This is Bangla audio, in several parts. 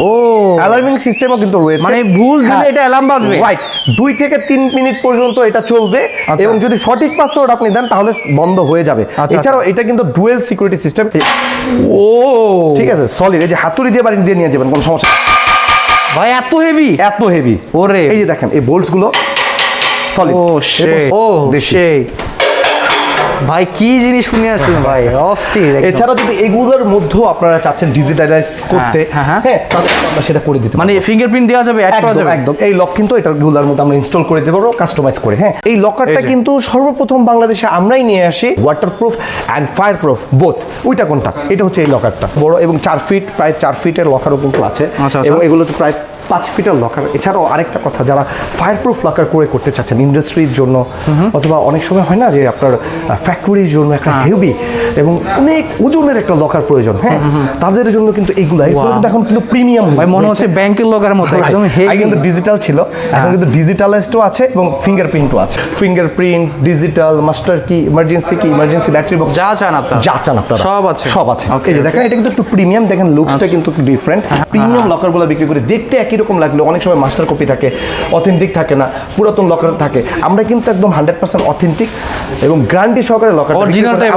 ও। অ্যালার্মিং সিস্টেমও কিন্তু রয়েছে। মানে ভুল দিলে হ্যাঁ। এটা অ্যালার্ম বাজবে। রাইট দুই থেকে তিন মিনিট পর্যন্ত এটা চলবে আচ্ছা। এবং যদি সঠিক পাসওয়ার্ড আপনি দেন তাহলে বন্ধ হয়ে যাবে। আচ্ছা। এছাড়াও এটা কিন্তু ডুয়েল সিকিউরিটি সিস্টেম ও। ঠিক আছে সলিড এই যে হাতুড়ি দিয়ে বাড়ি দিয়ে নিয়ে যাবেন কোনো সমস্যা ভাই এত হেভি এত হেভি ওরে। এই যে দেখেন এই বোল্টসগুলো সলিড ও ও দেশি ভাই কি জিনিস শুনে আসলেন ভাই? অস্থির এছাড়া যদি এগুলোর মধ্যেও আপনারা চাচ্ছেন ডিজিটালাইজ করতে হ্যাঁ, হ্যাঁ। হ্যাঁ তাহলে আমরা সেটা করে দিতে মানে। ফিঙ্গারপ্রিন্ট দেওয়া যাবে অ্যাড করা একদম যাবে? একদম। এই লক কিন্তু এটারগুলার মধ্যে আমরা ইনস্টল করে দিতে পারব কাস্টমাইজ করে হ্যাঁ। এই লকারটা কিন্তু সর্বপ্রথম বাংলাদেশে আমরাই নিয়ে আসি waterproof and fire proof both ওইটা কোনটা? এটা হচ্ছে এই লকারটা বড় এবং চার ফিট প্রায় চার ফিটের লকারও কিন্তু আছে। আচ্ছা, আচ্ছা। এবং এগুলো তো প্রায় পাঁচ ফিটের লকার এছাড়াও আরেকটা কথা যারা ফায়ার প্রুফ লকার করে করতে চাচ্ছেন ইন্ডাস্ট্রির জন্য অথবা অনেক সময় হয় না যে আপনার ফ্যাক্টরির জন্য একটা হ্যাঁ। হেভি এবং অনেক ওজনের একটা লকার প্রয়োজন হ্যাঁ? তাদের জন্য কিন্তু এইগুলো এগুলো কিন্তু এখন কিন্তু প্রিমিয়াম ভাই মনে হচ্ছে ব্যাংকের লোকের মতো একদম হেভি কিন্তু ডিজিটাল ছিল এখন কিন্তু ডিজিটালাইজডও আছে এবং ফিঙ্গারপ্রিন্টও আছে। Fingerprint digital master key emergency key emergency battery box যা চান আপনারা। যা চান আপনারা। সব আছে। সব আছে। এই যে দেখেন এটা কিন্তু একটু প্রিমিয়াম দেখেন লুকসটা কিন্তু ডিফারেন্ট প্রিমিয়াম লকার লকারগুলো বিক্রি করে দেখতে একই রকম লাগল? অনেক সময় মাস্টার কপি থাকে অথেন্টিক থাকে না পুরাতন লকার থাকে। আমরা কিন্তু একদম হান্ড্রেড পার্সেন্ট অথেন্টিক এবং গ্যারান্টি সহকারে লকার।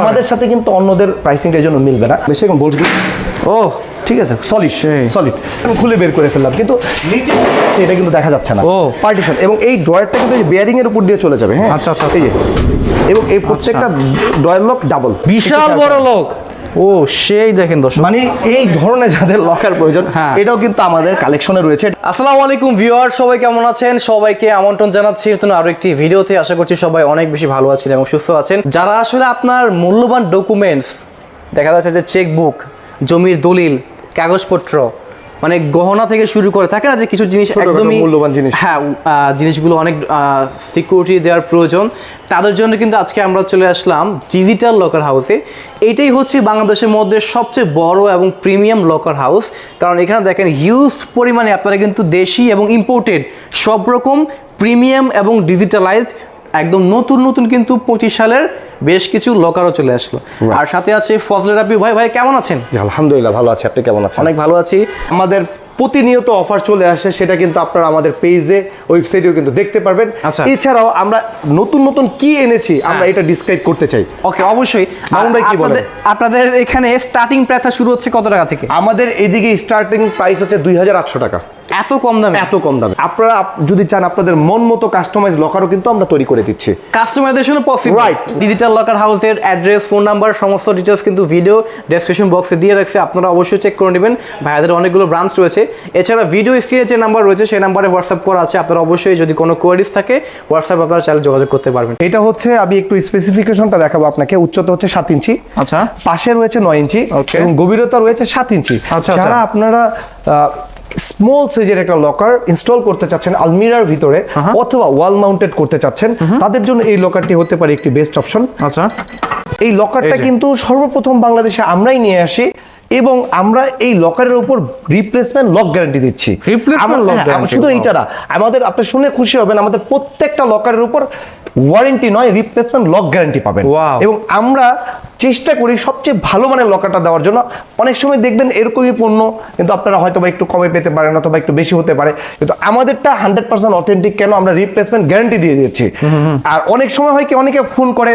আমাদের সাথে কিন্তু অন্যদের প্রাইসিংটা এই জন্য মিলবে না। বেশি এখন বলছি ও। ঠিক আছে? সলিড সলিড আমি খুলে বের করে ফেললাম। কিন্তু নিচে এটা কিন্তু দেখা যাচ্ছে না। ও। পার্টিশন এবং এই ড্রয়ারটা কিন্তু বেয়ারিং এর উপর দিয়ে চলে যাবে হ্যাঁ? আচ্ছা, আচ্ছা, এই যে। এবং এই প্রত্যেকটা ড্রয়ার লক ডাবল বিশাল বড় লোক ও সেই দেখেন দর্শক। মানে এই ধরনের যাদের লকার প্রয়োজন হ্যাঁ। এটাও কিন্তু আমাদের কালেকশনে রয়েছে। আসসালামু আলাইকুম ভিউয়ার সবাই কেমন আছেন? সবাইকে আমন্ত্রণ জানাচ্ছি নতুন আরও একটি ভিডিওতে। আশা করছি সবাই অনেক বেশি ভালো আছেন এবং সুস্থ আছেন। যারা আসলে আপনার মূল্যবান ডকুমেন্টস দেখা যাচ্ছে যে চেকবুক জমির দলিল কাগজপত্র মানে গহনা থেকে শুরু করে থাকে না যে কিছু জিনিস একদমই মূল্যবান জিনিস। হ্যাঁ জিনিসগুলো অনেক সিকিউরিটি দেওয়ার প্রয়োজন। তাদের জন্য কিন্তু আজকে আমরা চলে আসলাম ডিজিটাল লকার হাউসে এটাই হচ্ছে বাংলাদেশের মধ্যে সবচেয়ে বড় এবং প্রিমিয়াম লকার হাউস কারণ এখানে দেখেন হিউজ পরিমাণে আপনারা কিন্তু দেশি এবং ইম্পোর্টেড সব রকম প্রিমিয়াম এবং ডিজিটালাইজড একদম নতুন নতুন কিন্তু পঁচিশ সালের বেশ কিছু লকারও চলে আসলো। আর সাথে আছে ফজলে রাবি ভাই ভাই কেমন আছেন? আলহামদুলিল্লাহ ভালো আছে। আপনি কেমন আছেন? অনেক ভালো আছি। আমাদের প্রতিনিয়ত অফার চলে আসে সেটা কিন্তু আপনারা আমাদের পেজে ওয়েবসাইটেও কিন্তু দেখতে পারবেন। আচ্ছা। এছাড়াও আমরা নতুন নতুন কি এনেছি আমরা এটা ডিসক্রাইব করতে চাই। ওকে অবশ্যই। ভাই কি বলেন? আপনাদের- আপনাদের এখানে স্টার্টিং প্রাইসটা শুরু হচ্ছে কত টাকা থেকে? আমাদের এদিকে স্টার্টিং প্রাইস হচ্ছে দুই হাজার আটশো টাকা। এত কম দামে? এত কম দামে। আপনারা যদি চান আপনাদের মন মতো কাস্টমাইজ লকারও কিন্তু আমরা তৈরি করে দিচ্ছি। Customization possible right digital locker হাউসের অ্যাড্রেস ফোন নাম্বার সমস্ত ডিটেলস কিন্তু ভিডিও ডেসক্রিপশন বক্সে দিয়ে রাখছে। আপনারা অবশ্যই চেক করে নেবেন। ভাইয়াদের অনেকগুলো ব্রাঞ্চ রয়েছে। এছাড়া ভিডিও স্ক্রিনে যে নাম্বার রয়েছে সেই নাম্বারে হোয়াটসঅ্যাপ করা আছে। আপনারা অবশ্যই যদি কোনো কোয়ারিজ থাকে হোয়াটসঅ্যাপ আপনারা চাইলে যোগাযোগ করতে পারবেন। এটা হচ্ছে আমি একটু স্পেসিফিকেশনটা দেখাবো আপনাকে। উচ্চতা হচ্ছে সাত ইঞ্চি। আচ্ছা। পাশে রয়েছে নয় ইঞ্চি এবং গভীরতা রয়েছে সাত ইঞ্চি। আচ্ছা, যারা আচ্ছা। আপনারা স্মল সাইজের একটা লকার ইনস্টল করতে চাচ্ছেন আলমিরার ভিতরে অথবা ওয়াল মাউন্টেড করতে চাচ্ছেন তাদের জন্য এই লকারটি হতে পারে একটি বেস্ট অপশন আচ্ছা। এই লকারটা কিন্তু সর্বপ্রথম বাংলাদেশে আমরাই নিয়ে আসি এবং আমরা এই লকারের উপর রিপ্লেসমেন্ট লক গ্যারান্টি দিচ্ছি। হ্যাঁ, শুধু. এইটা না আমাদের আপনি শুনে খুশি হবেন আমাদের প্রত্যেকটা লকারের উপর ওয়ারেন্টি নয় রিপ্লেসমেন্ট লক গ্যারান্টি পাবেন. এবং আমরা চেষ্টা করি সবচেয়ে ভালো মানের লকারটা দেওয়ার জন্য। অনেক সময় দেখবেন এরকমই পণ্য কিন্তু আপনারা হয়তো বা একটু কমে পেতে পারেন অথবা একটু বেশি হতে পারে। কিন্তু আমাদেরটা হান্ড্রেড পার্সেন্ট অথেন্টিক কেন আমরা রিপ্লেসমেন্ট গ্যারান্টি দিয়ে দিচ্ছি। আর অনেক সময় হয় কি অনেকে ফোন করে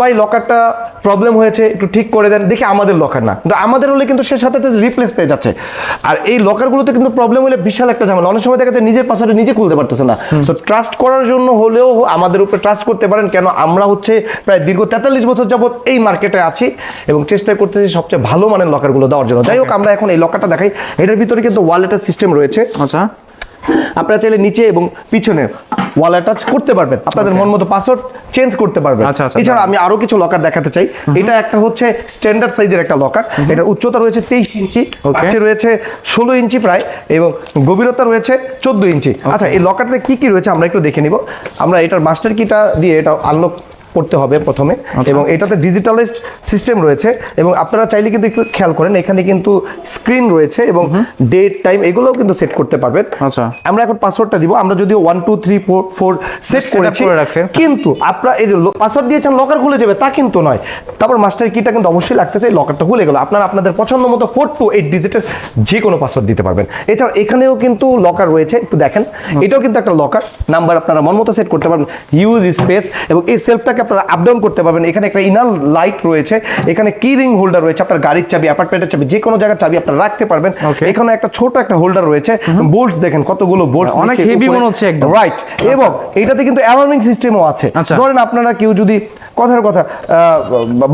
ভাই লকারটা প্রবলেম হয়েছে একটু ঠিক করে দেন দেখি আমাদের লকার না। কিন্তু আমাদের হলে কিন্তু সে সাথে রিপ্লেস পেয়ে যাচ্ছে। আর এই লকারগুলোতে কিন্তু প্রবলেম হলে বিশাল একটা ঝামেলা। অনেক সময় দেখা যায় নিজের পাসওয়ার্ড নিজে খুলতে পারতেছে না। সো ট্রাস্ট করার জন্য হলেও আমাদের উপরে ট্রাস্ট করতে পারেন। কেন? আমরা হচ্ছে প্রায় দীর্ঘ তেতাল্লিশ বছর যাবত এই মার্কেটে আছি এবং চেষ্টা করতেছি সবচেয়ে ভালো মানের লকারগুলো দেওয়ার জন্য। যাই হোক আমরা এখন এই লকারটা দেখাই। এটার ভিতরে কিন্তু ওয়ালেটের সিস্টেম রয়েছে। আচ্ছা। আপনারা চাইলে নিচে এবং পিছনে ওয়াল অ্যাটাচ করতে পারবেন। আপনাদের মন মতো পাসওয়ার্ড চেঞ্জ করতে পারবেন। আচ্ছা, আচ্ছা, এছাড়া আমি আরও কিছু লকার দেখাতে চাই। এটা একটা হচ্ছে স্ট্যান্ডার্ড সাইজের একটা লকার এটার উচ্চতা রয়েছে তেইশ ইঞ্চি পাশে রয়েছে ষোলো ইঞ্চি প্রায় এবং গভীরতা রয়েছে চোদ্দ ইঞ্চি। আচ্ছা এই লকারতে কি কি রয়েছে আমরা একটু দেখে নিব। আমরা এটার মাস্টার কিটা দিয়ে এটা আনলক করতে হবে প্রথমে। আচ্ছা। এবং এটাতে ডিজিটালাইজড সিস্টেম রয়েছে। এবং আপনারা চাইলে কিন্তু একটু খেয়াল করেন এখানে কিন্তু স্ক্রিন রয়েছে এবং ডেট টাইম এগুলোও কিন্তু সেট করতে পারবেন। আচ্ছা। আমরা এখন পাসওয়ার্ডটা দিব। আমরা যদিও one two three four four set করেছি। কিন্তু আপনারা এই যে পাসওয়ার্ড দিয়েছেন লকার খুলে যাবে তা কিন্তু নয়। তারপর মাস্টার কিটা কিন্তু অবশ্যই লাগতেছে লকারটা খুলে গেল। আপনারা আপনাদের পছন্দ মতো ফোর টু এইট ডিজিটের যে কোনো পাসওয়ার্ড দিতে পারবেন। এছাড়া এখানেও কিন্তু লকার রয়েছে একটু দেখেন। এটাও কিন্তু একটা লকার নাম্বার আপনারা মন মতো সেট করতে পারবেন। ইউজ স্পেস এবং এই সেলফটাকে আপনারা আপ ডাউন করতে পারবেন। এখানে একটা ইনার লাইট রয়েছে। এখানে কি রিং হোল্ডার রয়েছে আপনার গাড়ির চাবি অ্যাপার্টমেন্টের চাবি যে কোনো জায়গার চাবি আপনারা রাখতে পারবেন। এখানে একটা ছোট একটা হোল্ডার রয়েছে। বোল্টস দেখেন কতগুলো বোল্টস অনেক heavy মনে হচ্ছে একদম। রাইট এবং এটাতে কিন্তু অ্যালার্মিং সিস্টেমও আছে। আচ্ছা। ধরেন আপনারা কেউ যদি কথার কথা আহ,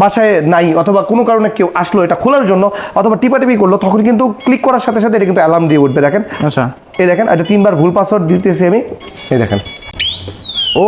বাসায় নাই অথবা কোনো কারণে কেউ আসলো এটা খোলার জন্য অথবা টিপাটিপি করল তখন কিন্তু ক্লিক করার সাথে সাথে এটা কিন্তু অ্যালার্ম দিয়ে উঠবে। দেখেন। আচ্ছা। এই দেখেন এটা তিনবার ভুল পাসওয়ার্ড দিতেছি আমি। এই দেখেন। ও।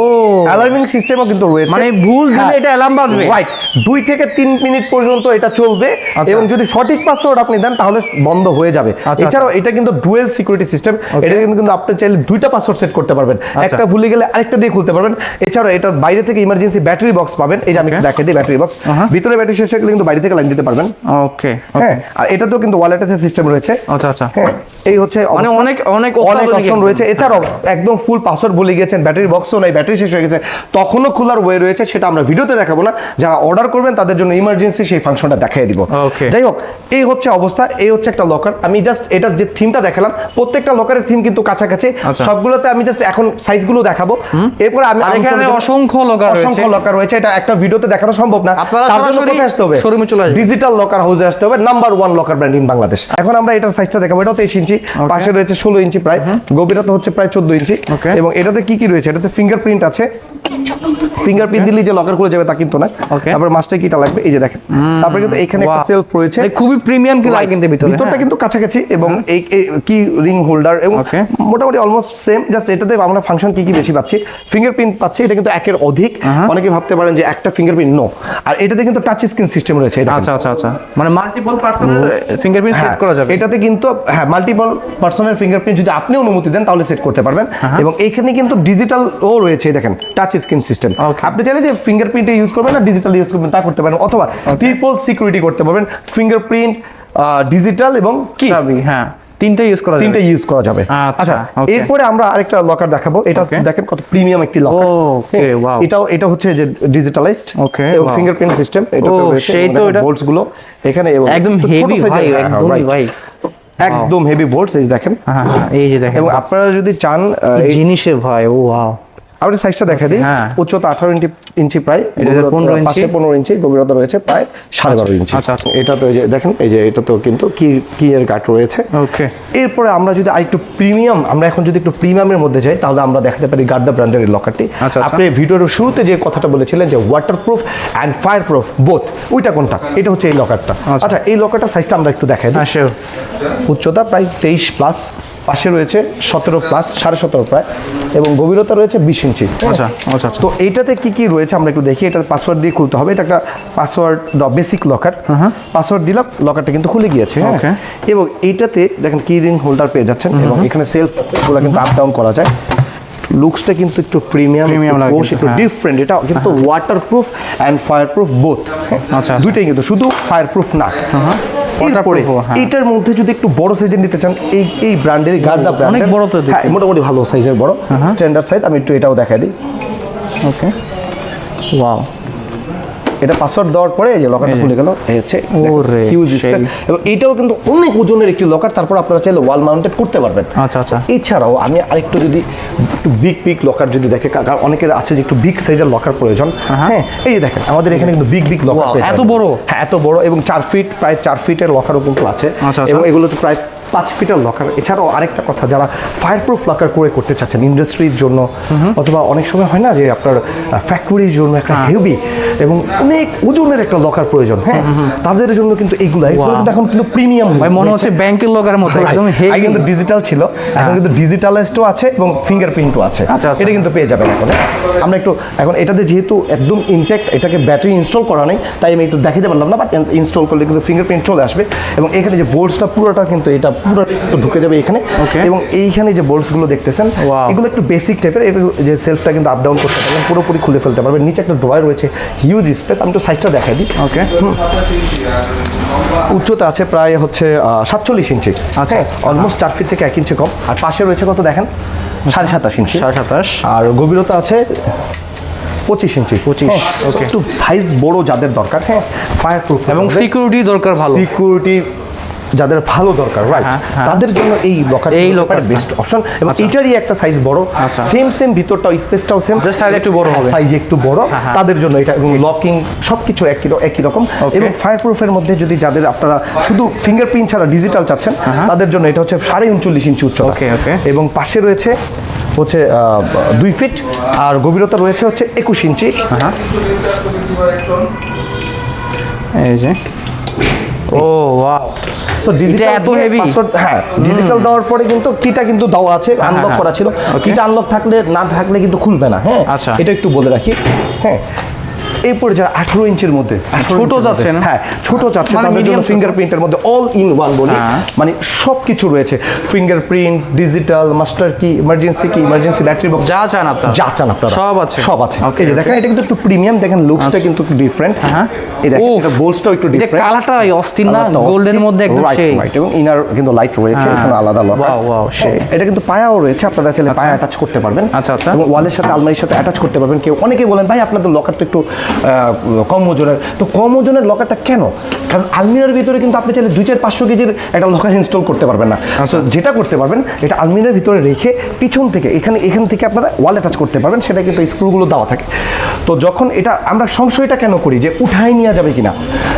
অ্যালার্মিং সিস্টেমও কিন্তু রয়েছে। মানে ভুল দিলে হ্যাঁ। এটা অ্যালার্ম বাজবে। রাইট দুই থেকে তিন মিনিট পর্যন্ত এটা চলবে আচ্ছা। এবং যদি সঠিক পাসওয়ার্ড আপনি দেন তাহলে বন্ধ হয়ে যাবে। আচ্ছা, এছাড়াও এটা কিন্তু ডুয়েল সিকিউরিটি সিস্টেম এটা কিন্তু আপনি চাইলে দুইটা পাসওয়ার্ড সেট করতে পারবেন। আচ্ছা। একটা ভুলে গেলে আরেকটা দিয়ে খুলতে পারবেন। এছাড়াও এটার বাইরে থেকে ইমার্জেন্সি ব্যাটারি বক্স পাবেন। এই যে আমি দেখে দিই ব্যাটারি বক্স Uh-huh. ভিতরে ব্যাটারি শেষ হয়ে গেলে কিন্তু বাইরে থেকে লাইন দিতে পারবেন। ওকে হ্যাঁ আর এটাতেও কিন্তু ওয়ালেটের সিস্টেম রয়েছে। আচ্ছা আচ্ছা। হ্যাঁ এই হচ্ছে মানে অনেক- অনেক অনেক অপশন। রয়েছে। এছাড়াও একদম ফুল পাসওয়ার্ড ভুলে গেছেন ব্যাটারি বক্সও নাই। ব্যাটারি শেষ হয়ে গেছে। তখনও খোলার ওয়ে রয়েছে সেটা আমরা ভিডিওতে দেখাবো না। যারা অর্ডার করবেন তাদের জন্য ইমার্জেন্সি সেই ফাংশনটা দেখাই দিব। যাই হোক এই হচ্ছে অবস্থা এই হচ্ছে একটা লকার আমি জাস্ট এটার যে থিমটা দেখালাম প্রত্যেকটা লকারের থিম কিন্তু কাছাকাছি। আচ্ছা। সবগুলোতে আমি জাস্ট এখন সাইজগুলো দেখাবো। এরপরে আমি এখানে অসংখ্য রয়েছে। অসংখ্য লকার রয়েছে এটা একটা ভিডিওতে দেখানো সম্ভব না। তার জন্য কোথায় আসতে হবে? এ চলে আসবেন। ডিজিটাল লকার হাউসে আসতে হবে। Number one locker brand in Bangladesh এখন আমরা এটার সাইজটা দেখাবো। এটাও তেইশ ইঞ্চি পাশে রয়েছে ষোলো ইঞ্চি প্রায়। গভীরতা হচ্ছে প্রায় চোদ্দ ইঞ্চি। এবং এটাতে কি কি রয়েছে? এটাতে ফিঙ্গারপ্রিন্ট আছে। ফিঙ্গারপ্রিন্ট দিলে যে লকার খুলে যাবে তা কিন্তু না তারপরে মাস্টার কিটা লাগবে। এই যে দেখেন। তারপরে কিন্তু এখানে একটা সেলফ রয়েছে। মানে খুবই প্রিমিয়াম কি লাগে কিন্তু ভিতরে ভিতরটা হ্যাঁ। কিন্তু কাছাকাছি এবং এই কি রিং হোল্ডার এবং মোটামুটি অলমোস্ট সেম জাস্ট এটাতে আমরা ফাংশন কি কি বেশি পাচ্ছি। ফিঙ্গারপ্রিন্ট পাচ্ছি। এটা কিন্তু একের অধিক। অনেকে ভাবতে পারেন যে একটা ফিঙ্গারপ্রিন্ট নো আর এটাতে কিন্তু টাচ স্ক্রিন সিস্টেম রয়েছে এটা আচ্ছা আচ্ছা আচ্ছা। মানে মাল্টিপল পার্সনের ফিঙ্গারপ্রিন্ট সেট করা যাবে। এটাতে কিন্তু হ্যাঁ মাল্টিপল পার্সনের ফিঙ্গারপ্রিন্ট যদি আপনি অনুমতি দেন তাহলে সেট করতে পারবেন। এবং এইখানে কিন্তু ডিজিটাল ও রয়েছে দেখেন। টাচ স্ক্রিন সিস্টেম আপনি চাইলে যে ফিঙ্গারপ্রিন্টে ইউজ করবেন না ডিজিটাল ইউজ করবেন তা করতে পারেন। অথবা ট্রিপল সিকিউরিটি করতে পারবেন। ফিঙ্গারপ্রিন্ট ডিজিটাল এবং কি? হ্যাঁ। তিনটা ইউজ করা তিনটা ইউজ করা যাবে। আচ্ছা, আচ্ছা এরপরে আমরা আরেকটা লকার দেখাবো। এটা দেখেন কত প্রিমিয়াম একটি লকার Okay, wow. এটাও এটা হচ্ছে যে ডিজিটালাইজড এবং ফিঙ্গারপ্রিন্ট সিস্টেম এটা সেই তো এটা- বোল্টসগুলো এখানে একদম হেভি ভাই হ্যাঁ, একদমই right. ভাই। একদম হেভি বোল্টস এই দেখেন। হ্যাঁ হ্যাঁ, এই যে দেখেন। এবং আপনারা যদি চান জিনিসের ভাই ও ওয়াও আপনি সাইজটা দেখা দিই হ্যাঁ। উচ্চতা আঠারো ইঞ্চি ইঞ্চি প্রায় 15 ইঞ্চি। পনেরো ইঞ্চি গভীরতা রয়েছে প্রায় সাড়ে বারো ইঞ্চি আচ্ছা, আচ্ছা। এটা তো এই যে দেখেন এই যে এটা তো কিন্তু কি কি এর গার্ড রয়েছে ওকে এরপরে আমরা যদি আরেকটু প্রিমিয়াম আমরা এখন যদি একটু প্রিমিয়ামের মধ্যে যাই তাহলে আমরা দেখাতে পারি গার্দা ব্র্যান্ডের এই লকারটি। আপনি ভিডিওর শুরুতে যে কথাটা বলেছিলেন যে waterproof and fire proof both ওইটা কোনটা এটা হচ্ছে এই লকারটা আচ্ছা। আচ্ছা এই লকারটা সাইজটা আমরা একটু দেখাই। হ্যাঁ উচ্চতা প্রায় তেইশ প্লাস পাশে রয়েছে সতেরো প্লাস সাড়ে সতেরো প্রায় এবং গভীরতা রয়েছে বিশ ইঞ্চি। আচ্ছা আচ্ছা আচ্ছা। তো এইটাতে কি কি রয়েছে আমরা একটু দেখি এটা পাসওয়ার্ড দিয়ে খুলতে হবে এটা একটা password the basic locker password দিলাম লকারটা কিন্তু খুলে গিয়েছে হ্যাঁ। এবং এইটাতে দেখেন কি রিং হোল্ডার পেয়ে যাচ্ছেন এবং এখানে সেলফ এগুলো কিন্তু আপ ডাউন করা যায়। লুকসটা কিন্তু একটু প্রিমিয়াম একটু কিন্তু, হ্যাঁ। ডিফারেন্ট এটা কিন্তু ওয়াটারপ্রুফ অ্যান্ড ফায়ারপ্রুফ বোথ আচ্ছা। দুইটাই কিন্তু শুধু ফায়ারপ্রুফ না। এরপরে Waterproof ও, হ্যাঁ। এইটার মধ্যে যদি একটু বড় সাইজের নিতে চান এই এই ব্র্যান্ডের ব্র্যান্ড অনেক বড় তো। হ্যাঁ মোটামুটি ভালো সাইজের বড়। স্ট্যান্ডার্ড সাইজ আমি একটু এটাও দেখাই দিই। ওকে ওয়াও এটা পাসওয়ার্ড দেওয়ার পরে এই যে লকারটা খুলে গেল। এই হচ্ছে ওরে, হিউজ স্পেস এবং এটাও কিন্তু অনেক ওজনের একটি লকার তারপর আপনারা চাইলে ওয়াল মাউন্টেড করতে পারবেন। আচ্ছা আচ্ছা। এছাড়াও আমি আরেকটু যদি একটু বিগ বিগ লকার যদি দেখে কারণ অনেকের আছে যে একটু বিগ সাইজের লকার প্রয়োজন। হ্যাঁ এই যে দেখেন আমাদের এখানে কিন্তু বিগ বিগ লকার এত বড়? হ্যাঁ এত বড় এবং চার ফিট প্রায় চার ফিটের লকারও কিন্তু আছে। আচ্ছা, আচ্ছা। এবং এগুলো তো প্রায় পাঁচ ফিটের লকার এছাড়াও আরেকটা কথা যারা ফায়ার প্রুফ লকার করে করতে চাচ্ছেন ইন্ডাস্ট্রির জন্য অথবা অনেক সময় হয় না যে আপনার ফ্যাক্টরির জন্য একটা হ্যাঁ। হেভি এবং অনেক ওজনের একটা লকার প্রয়োজন হ্যাঁ? তাদের জন্য কিন্তু এইগুলো কিন্তু এখন কিন্তু প্রিমিয়াম মনে হচ্ছে ব্যাংকের লকার মতো একদম হেভি কিন্তু ডিজিটাল ছিল এখন কিন্তু ডিজিটালাইজডও আছে এবং ফিঙ্গারপ্রিন্টও আছে। আচ্ছা, আচ্ছা। এটা কিন্তু পেয়ে যাবেন এখন হ্যাঁ? আমরা একটু এখন এটাতে যেহেতু একদম ইনটেক্ট এটাকে ব্যাটারি ইনস্টল করা নেই তাই আমি একটু দেখাতে পারলাম না বাট ইনস্টল করলে কিন্তু ফিঙ্গারপ্রিন্ট চলে আসবে এবং এখানে যে বোর্ডসটা পুরোটা কিন্তু এটা পুরো ঢুকে যাবে এখানে. এবং এইখানে যে বোল্টসগুলো দেখতেছেন. এগুলো একটু বেসিক টাইপের এটা যে সেলফটা কিন্তু আপ ডাউন করতে পারবেন পুরোপুরি খুলে ফেলতে পারবেন। নিচে একটা ড্রয়ার রয়েছে হিউজ স্পেস আমি তো সাইজটা দেখাই দিই। ওকে উচ্চতা আছে প্রায় হচ্ছে সাতচল্লিশ ইঞ্চি। আচ্ছা। হ্যাঁ অলমোস্ট চার ফিট থেকে এক ইঞ্চি কম। আর পাশে রয়েছে কত দেখেন? সাড়ে সাতাশ ইঞ্চি। সাড়ে সাতাশ। আর গভীরতা আছে পঁচিশ ইঞ্চি। পঁচিশ okay. একটু সাইজ বড় যাদের দরকার হ্যাঁ ফায়ার প্রুফ এবং সিকিউরিটি দরকার ভালো। সিকিউরিটি যাদের ভালো দরকার রাইট হ্যাঁ, হ্যাঁ। তাদের জন্য এই লকার এই লকার বেস্ট অপশন এবং এটারই একটা সাইজ বড় আচ্ছা। সেম সেম ভিতরটাও স্পেসটাও সেম size একটু বড় হবে। সাইজ একটু বড় হ্যাঁ। তাদের জন্য এটা এবং লকিং সবকিছু একই একই রকম. এবং ফায়ার প্রুফের মধ্যে যদি যাদের আপনারা শুধু ফিঙ্গারপ্রিন্ট ছাড়া ডিজিটাল চাচ্ছেন তাদের জন্য এটা হচ্ছে সাড়ে উনচল্লিশ ইঞ্চি উচ্চতা হ্যাঁ. এবং পাশে রয়েছে হচ্ছে দুই ফিট আর গভীরতা রয়েছে হচ্ছে একুশ ইঞ্চি হ্যাঁ এই যে ও ওয়াও সো ডিজিটাল এত heavy? হ্যাঁ ডিজিটাল দেওয়ার পরে কিন্তু কিটা কিন্তু দেওয়া আছে আনলক হ্যাঁ। করা ছিল কিটা আনলক থাকলে না থাকলে কিন্তু খুলবে না হ্যাঁ আচ্ছা। এটা একটু বলে রাখি হ্যাঁ এরপরে যারা আঠারো ইঞ্চির মধ্যে ছোট যাচ্ছে হ্যাঁ ছোট যাচ্ছে মানে তাদের জন্য ফিঙ্গারপ্রিন্টের মধ্যে অল ইন ওয়ান বলি। হ্যাঁ। মানে সব কিছু রয়েছে। Fingerprint digital master key emergency key emergency battery box যা চান আপনারা। যা চান আপনারা। সব আছে। সব আছে। এই যে দেখেন এটা কিন্তু একটু প্রিমিয়াম দেখেন লুকসটা কিন্তু একটু ডিফারেন্ট হ্যাঁ। এই দেখেন এটা বোলসটাও একটু ডিফারেন্ট কালারটা অস্থির না? গোল্ডেন মধ্যে একদম সেই এবং ইনার কিন্তু লাইট রয়েছে হ্যাঁ। এখানে আলাদা লক Wow, wow, সেই। এটা কিন্তু পায়াও রয়েছে আপনারা চাইলে পায়া অ্যাটাচ করতে পারবেন। আচ্ছা, আচ্ছা। এবং ওয়ালের সাথে আলমারির সাথে অ্যাটাচ করতে পারবেন। কেউ অনেকে বলেন ভাই আপনাদের লকারটা একটু কম ওজনের। তো কম ওজনের লকারটা কেন? কারণ আলমিরার ভিতরে কিন্তু আপনি চাইলে দুই চার পাঁচশো কেজির একটা লকার ইনস্টল করতে পারবেন না। আচ্ছা। যেটা করতে পারবেন এটা আলমিরার ভিতরে রেখে পিছন থেকে এখানে এখান থেকে আপনারা ওয়াল অ্যাটাচ করতে পারবেন সেটা কিন্তু স্ক্রুগুলো দেওয়া থাকে। তো যখন এটা আমরা সংশয়টা কেন করি যে উঠাই নিয়ে যাবে কিনা?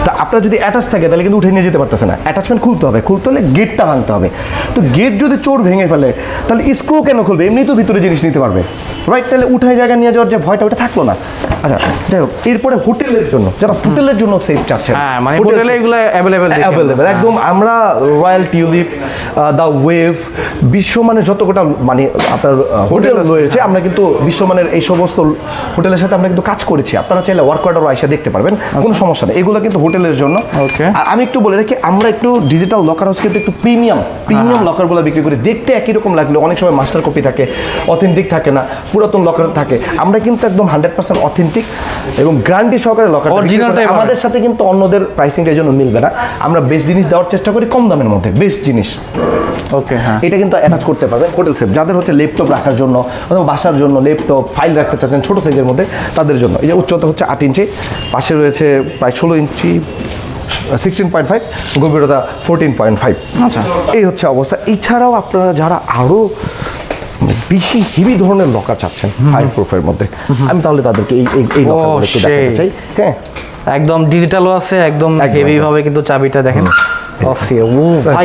তা আপনার যদি অ্যাটাচ থাকে তাহলে কিন্তু উঠে নিয়ে যেতে পারতেছে না। অ্যাটাচমেন্ট খুলতে হবে খুলতে হলে গেটটা ভাঙতে হবে। তো গেট যদি চোর ভেঙে ফেলে তাহলে স্ক্রু কেন খুলবে? এমনি তো ভিতরে জিনিস নিতে পারবে। রাইট তাহলে উঠাই জায়গা নিয়ে যাওয়ার যে ভয়টা ওটা থাকল না। আচ্ছা যাই হোক। এরপরে হোটেলের জন্য যারা হোটেলের জন্য সেফ চাচ্ছেন হ্যাঁ মানে হোটেলে এগুলো অ্যাভেলেবেল অ্যাভেলেবেল একদম আমরা রয়্যাল টিউলিপ দ্য ওয়েভ বিশ্বমানের যত যতটা মানে আপনার হোটেল রয়েছে আমরা কিন্তু বিশ্বমানের এই সমস্ত হোটেলের সাথে আমরা কিন্তু কাজ করেছি। আপনারা চাইলে ওয়ার্ক অর্ডার আইসা দেখতে পারবেন কোনো সমস্যা নেই। এগুলো কিন্তু হোটেলের জন্য. আর আমি একটু বলে রাখি আমরা একটু ডিজিটাল লকার হাউস কিন্তু একটু প্রিমিয়াম প্রিমিয়াম লকার লকারগুলো বিক্রি করি। দেখতে একই রকম লাগল অনেক সময় মাস্টার কপি থাকে অথেন্টিক থাকে না পুরাতন লকার থাকে। আমরা কিন্তু একদম হান্ড্রেড পার্সেন্ট অথেন্টিক এবং গ্যারান্টি সহকারে লকার আমাদের সাথে কিন্তু অন্যদের প্রাইসিংটা এই জন্য মিলবে না। আমরা বেস্ট জিনিস দেওয়ার চেষ্টা করি কম দামের মধ্যে বেস্ট জিনিস। ওকে হ্যাঁ। এটা কিন্তু অ্যাটাচ করতে পারবেন। হোটেল সেফ যাদের হচ্ছে ল্যাপটপ রাখার জন্য অথবা বাসার জন্য ল্যাপটপ ফাইল রাখতে চাচ্ছেন ছোটো সাইজের মধ্যে তাদের জন্য। এই যে উচ্চতা হচ্ছে আট ইঞ্চি পাশে রয়েছে প্রায় ষোলো ইঞ্চি সিক্সটিন পয়েন্ট ফাইভ গভীরতা ফোরটিন পয়েন্ট ফাইভ আচ্ছা। এই হচ্ছে অবস্থা। এছাড়াও আপনারা যারা আরও বেশি হেভি ধরনের লকার চাচ্ছেন ফাইভ প্রুফের মধ্যে। আমি তাহলে তাদেরকে এই এই- এই লকারগুলো একটু দেখাতে চাই হ্যাঁ? একদম ডিজিটালও আছে একদম হেভি ভাবে কিন্তু চাবিটা দেখেন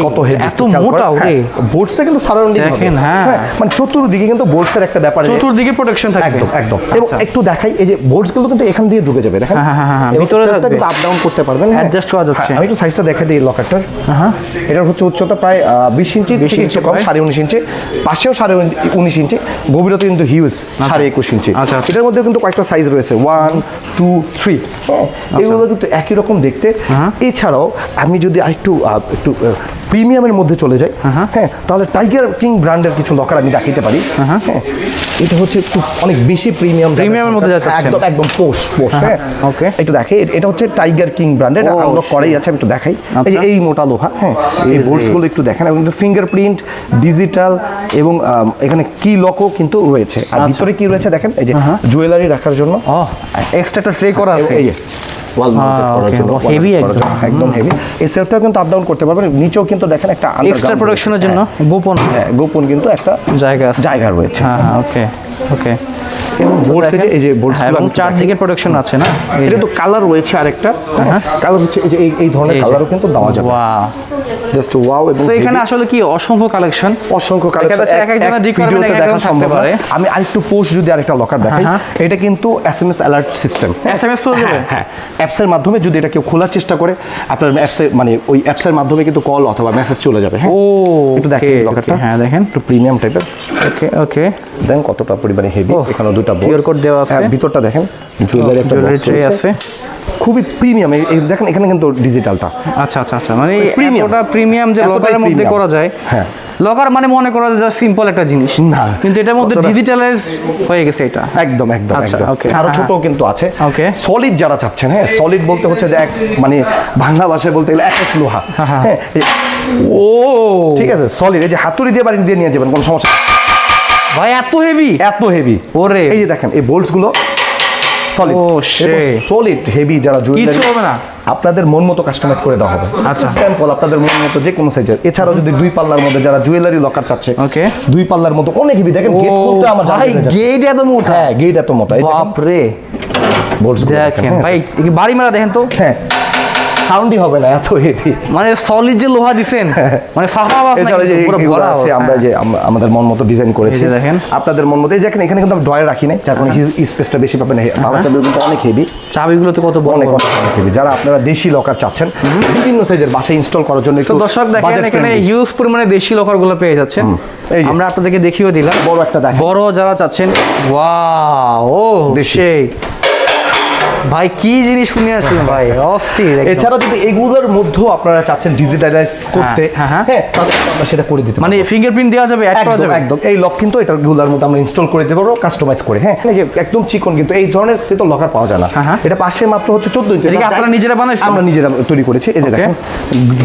কত হেভি এত মোটা ওরে। বোর্ডসটা কিন্তু সারাউন্ডিং দেখেন, হ্যাঁ। মানে চতুর্দিকে কিন্তু বোর্ডসের একটা ব্যাপার চতুর্দিকে প্রোটেকশন থাকবে। একদম একদম। এবং আচ্ছা। একটু দেখাই এই যে বোর্ডসগুলো কিন্তু এখান দিয়ে ঢুকে যাবে দেখেন। হ্যাঁ, হ্যাঁ, হ্যাঁ, হ্যাঁ, এবং ভিতরে থাকবে। কিন্তু আপ ডাউন করতে পারবেন হ্যাঁ। করা যাচ্ছে। হ্যাঁ, আমি একটু সাইজটা দেখে দিই লকারটার হ্যাঁ এটার হচ্ছে উচ্চতা প্রায় বিশ ইঞ্চি 20 বিশ ইঞ্চি ইঞ্চি কম পাশেও সাড়ে উনিশ ইঞ্চি। গভীরতা কিন্তু হিউজ সাড়ে একুশ ইঞ্চি। আচ্ছা, আচ্ছা। এটার মধ্যে কিন্তু কয়েকটা সাইজ রয়েছে। ওয়ান টু থ্রি এগুলো কিন্তু একই রকম দেখতে হ্যাঁ। এছাড়াও আমি যদি আরেকটু একটু প্রিমিয়ামের মধ্যে চলে যাই হ্যাঁ তাহলে টাইগার কিং ব্র্যান্ডের কিছু লকার আমি দেখাতে পারি হ্যাঁ এটা হচ্ছে একটু অনেক বেশি প্রিমিয়াম প্রিমিয়ামের মধ্যে যাচ্ছেন। একদম একদম পোষ পোষ হ্যাঁ okay. একটু দেখে এটা হচ্ছে টাইগার কিং ব্র্যান্ডের আমরা করাই আছে আমি একটু দেখাই এই যে আচ্ছা। এই মোটা লোহা হ্যাঁ এই। বোর্ডসগুলো একটু দেখেন এবং ফিঙ্গারপ্রিন্ট ডিজিটাল এবং এখানে কি লকও কিন্তু রয়েছে আর আচ্ছা। ভিতরে কি রয়েছে দেখেন এই যে জুয়েলারি রাখার জন্য এক্সট্রা একটা ট্রে করা আছে এই যে ওয়াল Ah, একদম। একদম হেভি এই সেলফটাও কিন্তু আপ ডাউন করতে পারবেন। নিচেও কিন্তু দেখেন একটা এক্সট্রা প্রোডাকশনের জন্য? গোপন? হ্যাঁ গোপন কিন্তু একটা জায়গা রয়েছে। হ্যাঁ হ্যাঁ ওকে ওকে এবং বোর্ডস যে এই যে বোর্ডস এবং চারদিকে প্রোটেকশন আছে না? এটা তো কালার রয়েছে আরেকটা। কালার হচ্ছে এই যে এই- এই ধরনের কালারও কিন্তু দেওয়া যাবে। জাস্ট ওয়াও এবং তো এখানে আসলে কি অসংখ্য কালেকশন অসংখ্য কালেকশন এক একজনের ভিডিওতে এক এক দেখা সম্ভব পারে। আমি আরেকটু পোস্ট যদি আরেকটা লকার দেখাই। এটা কিন্তু এসএমএস অ্যালার্ট সিস্টেম SMS চলে যাবে? হ্যাঁ অ্যাপসের মাধ্যমে যদি এটা কেউ খোলার চেষ্টা করে আপনার অ্যাপসে মানে ওই অ্যাপসের মাধ্যমে কিন্তু কল অথবা মেসেজ চলে যাবে। হ্যাঁ? ও একটু দেখেন লকারটা হ্যাঁ দেখেন। একটু প্রিমিয়াম টাইপের ওকে ওকে দেন কতটা পরিমাণে হেভি এখানে দুটো দেওয়া আছে। ভিতরটা দেখেন জুয়েলারি একটা জুয়েলারি। আছে খুবই প্রিমিয়াম দেখেন এখানে কিন্তু ডিজিটালটা আচ্ছা আচ্ছা আচ্ছা মানে। প্রিমিয়াম যে লকারের মধ্যে করা যায় হ্যাঁ। লকার মানে মনে করা যায় সিম্পল একটা জিনিস না। কিন্তু এটার মধ্যে ডিজিটালাইজ হয়ে গেছে এটা একদম একদম আচ্ছা, একদম আরও হ্যাঁ, ছোট কিন্তু আছে Okay. সলিড যারা চাচ্ছেন হ্যাঁ সলিড বলতে হচ্ছে যে এক মানে বাংলা ভাষায় বলতে গেলে একাশ লোহা হ্যাঁ। হ্যাঁ ও ঠিক আছে সলিড এই যে হাতুড়ি দিয়ে বাড়ি দিয়ে নিয়ে যাবেন কোনো সমস্যা। ভাই এত হেভি এত হেভি ওরে। এই যে দেখেন এই বোল্টসগুলো সলিড। সলিড হেভি যারা কিছু হবে না। আপনাদের মন মতো কাস্টমাইজ করে দেওয়া হবে। আচ্ছা। স্যাম্পল আপনাদের মন মতো যে কোনো সাইজের এছাড়াও যদি দুই পাল্লার মধ্যে যারা জুয়েলারি লকার চাচ্ছে ওকে দুই পাল্লার মতো অনেক হেভি দেখেন গেট খুলতে আমার ভাই। গেট এত মোটা। হ্যাঁ গেট এত মোটা। বাপ রে গুলো দেখেন হ্যাঁ। ভাই বাড়ি মারা দেখেন তো। হ্যাঁ। সাউন্ডই হবে না এত হেভি মানে সলিড যে লোহা দিছেন মানে ফাফা আওয়াজ যে পুরো আছে আমরা হ্যাঁ। যে আমাদের মন মতো ডিজাইন করেছি। দেখেন। আপনাদের মন মতো এই দেখেন এখানে কিন্তু ড্রয়ার রাখি নাই যার কারণে স্পেসটা বেশি পাবেন বাবা চাবি কিন্তু অনেক হেভি চাবিগুলো তো কত বড় অনেক। অনেক হেভি যারা আপনারা দেশি লকার চাচ্ছেন বিভিন্ন সাইজের বাসায় ইনস্টল করার জন্য একটু দর্শক দেখেন এখানে। হিউজ পরিমাণে দেশি লকারগুলো পেয়ে যাচ্ছেন। এই যে। আমরা আপনাদেরকে দেখিয়েও দিলাম। বড় একটা দেখেন। বড় যারা চাচ্ছেন ওয়াও ও দেশি। ভাই কি জিনিস শুনে আসলেন ভাই অস্থির। এছাড়া যদি এগুলোর মধ্যেও আপনারা চাচ্ছেন ডিজিটালাইজ করতে হ্যাঁ, হ্যাঁ। হ্যাঁ আমরা সেটা করে দিতে মানে ফিঙ্গারপ্রিন্ট দেওয়া যাবে অ্যাড করা একদম যাবে একদম এই লক কিন্তু এটারগুলার মধ্যে আমরা ইনস্টল করে দিতে পারব কাস্টমাইজ করে হ্যাঁ এই যে একদম চিকন কিন্তু এই ধরনের কিন্তু লকার পাওয়া যায় না হ্যাঁ, হ্যাঁ। এটা পাশে মাত্র হচ্ছে চোদ্দ ইঞ্চি এটা আপনারা নিজেরা বানাইছেন? আমরা নিজেরা তৈরি করেছি এই যে দেখেন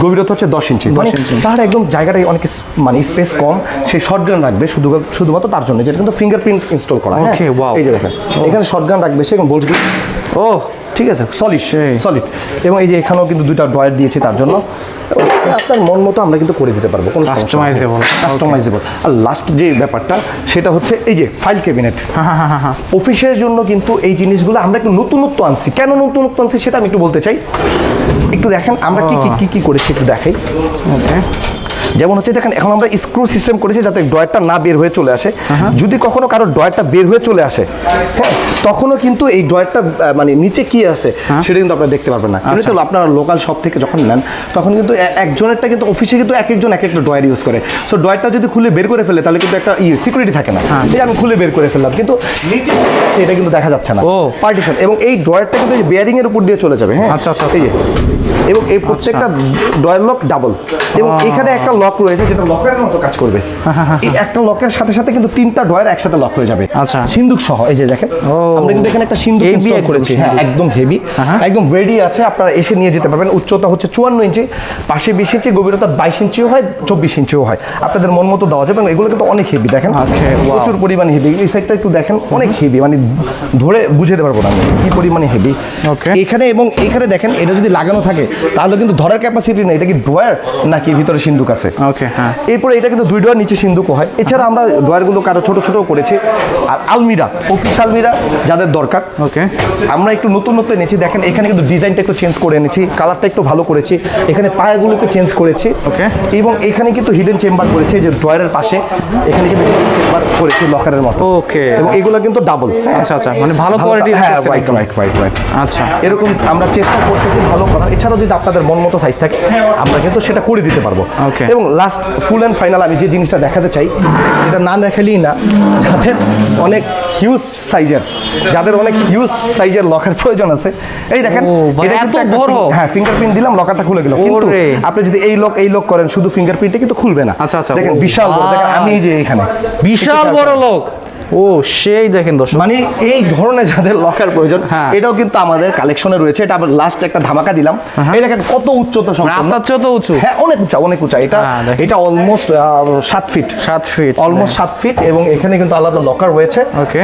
গভীরতা হচ্ছে দশ ইঞ্চি 10 মানে ইঞ্চি। তার একদম জায়গাটাই অনেক মানে স্পেস কম সেই শর্টগান রাখবে শুধু শুধুমাত্র তার জন্য যেটা কিন্তু ফিঙ্গারপ্রিন্ট ইনস্টল করা হ্যাঁ. এই যে দেখেন এখানে শর্টগান রাখবে সে বলছি ও ঠিক আছে সলিড সলিড এবং এই যে এখানেও কিন্তু দুইটা ড্রয়ার দিয়েছি তার জন্য। আপনার মন মতো আমরা কিন্তু করে দিতে পারব কোনো. কাস্টমাইজেবল আর লাস্ট যে ব্যাপারটা সেটা হচ্ছে এই যে ফাইল ক্যাবিনেট হ্যাঁ, অফিসের জন্য কিন্তু এই জিনিসগুলো আমরা একটু নতুনত্ব আনছি। কেন নতুনত্ব আনছি সেটা আমি একটু বলতে চাই। একটু দেখেন আমরা কি কি কি কি করেছি একটু দেখাই। ওকে যেমন হচ্ছে দেখেন এখন আমরা স্ক্রু সিস্টেম করেছি যাতে ড্রয়ারটা না বের হয়ে চলে আসে। যদি কখনো কারও ড্রয়ারটা বের হয়ে চলে আসে হ্যাঁ তখনও কিন্তু এই ড্রয়ারটা মানে নিচে কি আছে সেটা কিন্তু আপনারা দেখতে পারবেন না। কিন্তু আপনারা লোকাল শপ থেকে যখন নেন তখন কিন্তু একজনেরটা কিন্তু অফিসে কিন্তু এক একজন এক একটা ড্রয়ার ইউজ করে। সো ড্রয়ারটা যদি খুলে বের করে ফেলে তাহলে কিন্তু একটা ইয়ে সিকিউরিটি থাকে না। এই যে আমি খুলে বের করে ফেললাম কিন্তু নিচে সেটা কিন্তু দেখা যাচ্ছে না। ও। পার্টিশন এবং এই ড্রয়ারটা কিন্তু বেয়ারিং এর উপর দিয়ে চলে যাবে হ্যাঁ? আচ্ছা, আচ্ছা, এই যে এবং এই প্রত্যেকটা ড্রয়ার লক ডাবল এবং এখানে একটা লক রয়েছে যেটা লকের মতো কাজ করবে। এই একটা লকের সাথে সাথে কিন্তু তিনটা ড্রয়ার একসাথে লক হয়ে যাবে। আচ্ছা। সিন্দুক সহ এই যে দেখেন। আমরা কিন্তু এখানে একটা সিন্দুক Heavy ইনস্টল করেছি। হ্যাঁ একদম হেভি একদম রেডি আছে আপনারা এসে নিয়ে যেতে পারবেন। উচ্চতা হচ্ছে চুয়ান্ন ইঞ্চি পাশে বিশ ইঞ্চি গভীরতা বাইশ ইঞ্চিও হয় চব্বিশ ইঞ্চিও হয়। আপনাদের মন মতো দেওয়া যাবে এবং এগুলো কিন্তু অনেক হেভি দেখেন। Okay, প্রচুর পরিমাণে হেভি এই সাইডটা একটু দেখেন অনেক হেভি মানে ধরে বুঝতে পারব না আমি। কি পরিমাণে হেভি. এখানে এবং এখানে দেখেন এটা যদি লাগানো থাকে তাহলে কিন্তু ধরার ক্যাপাসিটি নেই। এটা কি ড্রয়ার নাকি ভিতরে সিন্দুক আছে? ওকে হ্যাঁ। এরপরে এটা কিন্তু দুই ডোয়ার নিচে সিন্ধুকও হয়। এছাড়া আমরা ড্রয়ারগুলো কারও ছোট ছোট করেছি। আর আলমিরা অফিস আলমিরা যাদের দরকার। ওকে আমরা একটু নতুন নতুন এনেছি। দেখেন এখানে কিন্তু ডিজাইনটা একটু চেঞ্জ করে এনেছি। কালারটা একটু ভালো করেছি। এখানে পায়াগুলোকে চেঞ্জ করেছি। ওকে এবং এখানে কিন্তু হিডেন চেম্বার করেছি যে ড্রয়ারের পাশে। এখানে কিন্তু হিডেন চেম্বার করেছি লকারের মতো। ওকে এবং এগুলো কিন্তু ডাবল আচ্ছা আচ্ছা। মানে ভালো কোয়ালিটি হ্যাঁ রাইট রাইট রাইট রাইট আচ্ছা। এরকম আমরা চেষ্টা করতেছি ভালো করার। এছাড়াও যদি আপনাদের মন মতো সাইজ থাকে আমরা কিন্তু সেটা করে দিতে পারব. এবং লাস্ট ফুল অ্যান্ড ফাইনাল আমি যে জিনিসটা দেখাতে চাই যেটা না দেখালেই না যাদের অনেক হিউজ সাইজের যাদের অনেক হিউজ সাইজের লকার প্রয়োজন আছে এই দেখেন এটা কিন্তু বড়? হ্যাঁ ফিঙ্গারপ্রিন্ট দিলাম লকারটা খুলে গেল। কিন্তু আপনি যদি এই লক এই লক করেন শুধু ফিঙ্গারপ্রিন্টে কিন্তু খুলবে না। আচ্ছা, আচ্ছা। দেখেন বিশাল বড় দেখেন আমি যে এখানে। বিশাল বড় লোক ও সেই দেখেন দর্শক। মানে এই ধরনের যাদের লকার প্রয়োজন হ্যাঁ। এটাও কিন্তু আমাদের কালেকশনে রয়েছে। এটা আবার লাস্ট একটা ধামাকা দিলাম। এই দেখেন কত উচ্চতা সম্পন্ন। আপনার চেয়েও তো উঁচু। হ্যাঁ অনেক উঁচা অনেক উঁচা। এটা হ্যাঁ, এটা অলমোস্ট সাত ফিট সাত ফিট অলমোস্ট সাত ফিট এবং এখানে কিন্তু আলাদা লকার রয়েছে। ওকে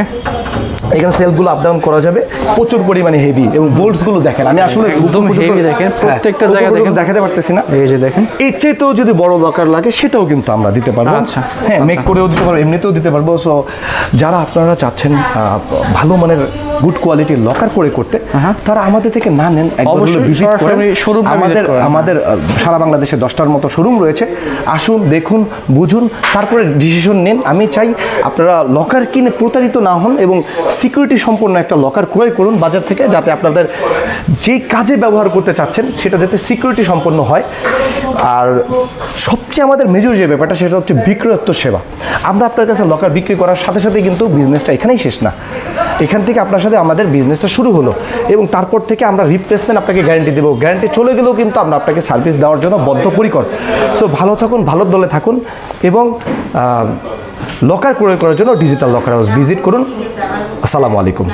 এখানে সেলগুলো আপ ডাউন করা যাবে। প্রচুর পরিমাণে হেভি এবং বোল্টসগুলো দেখেন আমি আসলে একদম heavy দেখেন, হ্যাঁ, প্রত্যেকটা জায়গা দেখেন। দেখাতে পারতেছি না। এই যে দেখেন। এর চাইতেও যদি বড় দরকার লাগে সেটাও কিন্তু আমরা দিতে পারব। আচ্ছা, হ্যাঁ মেক আচ্ছা। করেও দিতে পারব এমনিতেও দিতে পারব। সো যারা আপনারা চাচ্ছেন ভালো মানের গুড কোয়ালিটির লকার করে করতে তারা আমাদের থেকে না নেন ভিজিট করেন। আমাদের আমাদের সারা বাংলাদেশে দশটার মতো শোরুম রয়েছে। আসুন দেখুন বুঝুন তারপরে ডিসিশন নিন। আমি চাই আপনারা লকার কিনে প্রতারিত না হন এবং সিকিউরিটি সম্পন্ন একটা লকার ক্রয় করুন বাজার থেকে যাতে আপনাদের যে কাজে ব্যবহার করতে চাচ্ছেন সেটা যাতে সিকিউরিটি সম্পন্ন হয়। আর সবচেয়ে আমাদের মেজর যে ব্যাপারটা সেটা হচ্ছে বিক্রয়ত্ব সেবা। আমরা আপনার কাছে লকার বিক্রি করার সাথে সাথে কিন্তু বিজনেসটা এখানেই শেষ না। এখান থেকে আপনার সাথে আমাদের বিজনেসটা শুরু হলো এবং তারপর থেকে আমরা রিপ্লেসমেন্ট আপনাকে গ্যারান্টি দেবো। গ্যারান্টি চলে গেলেও কিন্তু আমরা আপনাকে সার্ভিস দেওয়ার জন্য বদ্ধপরিকর। সো ভালো থাকুন, ভালো দলে থাকুন এবং লকার ক্রয় করার জন্য ডিজিটাল লকার হাউস ভিজিট করুন। আসসালামু আলাইকুম।